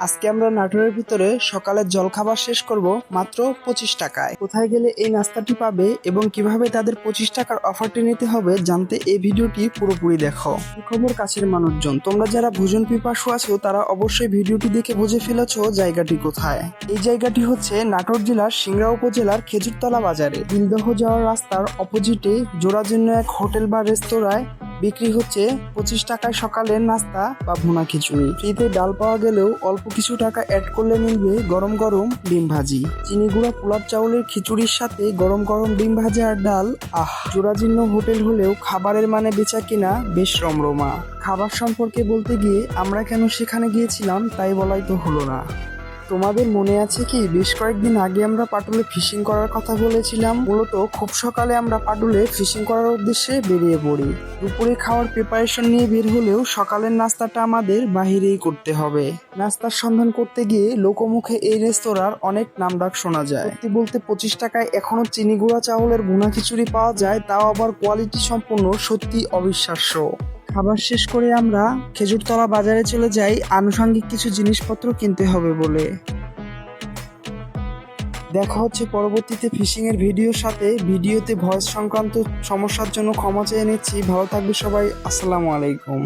আজকে আমরা নাটোরের ভিতরে সকালের জলখাবার শেষ করব মাত্র পঁচিশ টাকায়। কোথায় গেলে এই নাস্তাটি পাবে এবং কীভাবে তাদের পঁচিশ টাকার অফারটি নিতে হবে জানতে এই ভিডিওটি পুরোপুরি দেখো। খবর কাছের মানুষজন, তোমরা যারা ভোজন পিপাসু আছো, তারা অবশ্যই ভিডিওটি দেখে বুঝে ফেলেছো জায়গাটি কোথায়। এই জায়গাটি হচ্ছে নাটোর জেলার সিংড়া উপজেলার খেজুরতলা বাজারে। দিলদহ যাওয়ার রাস্তার অপোজিটে জোড়াজন্য এক হোটেল বা রেস্তোরাঁয় বিক্রি হচ্ছে পঁচিশ টাকায় সকালের নাস্তা বা ভুনা খিচুড়ি। ফ্রিতে ডাল পাওয়া গেলেও অল্প কিছু টাকা অ্যাড করলে মিলবে গরম গরম ডিম ভাজি। চিনি গুঁড়া পোলার চাউলের খিচুড়ির সাথে গরম গরম ডিম ভাজি আর ডাল, আহ! জোড়াজীর্ণ হোটেল হলেও খাবারের মানে বেচা কিনা বেশ রমরমা। খাবার সম্পর্কে বলতে গিয়ে আমরা কেন সেখানে গিয়েছিলাম তাই বলাই তো হলো না। তোমাদের মনে আছে কি? বেশ কয়েকদিন আগে আমরা পাটুলে ফিশিং করার কথা বলেছিলাম। মূলত খুব সকালে আমরা পাটুলে ফিশিং করার উদ্দেশ্যে বেরিয়ে পড়ি। দুপুরে খাওয়ার প্রিপারেশন নিয়ে বের হলেও সকালের নাস্তাটা আমাদের বাহিরেই করতে হবে। নাস্তার সন্ধান করতে গিয়ে লোকমুখে এই রেস্তোরাঁর অনেক নামডাক শোনা যায়। সত্যি বলতে পঁচিশ টাকায় এখনও চিনি গুঁড়া চাউলের ভুনা খিচুড়ি পাওয়া যায়, তাও আবার কোয়ালিটি সম্পূর্ণ সত্যি অবিশ্বাস্য। খাবার শেষ করে আমরা খেজুরতলা বাজারে চলে যাই, আনুষঙ্গিক কিছু জিনিসপত্র কিনতে হবে বলে। দেখা হচ্ছে পরবর্তীতে ফিশিং এর ভিডিওর সাথে। ভিডিওতে ভয়েস সংক্রান্ত সমস্যার জন্য ক্ষমা চেয়ে নিচ্ছি। ভালো থাকবে সবাই। আসসালামু আলাইকুম।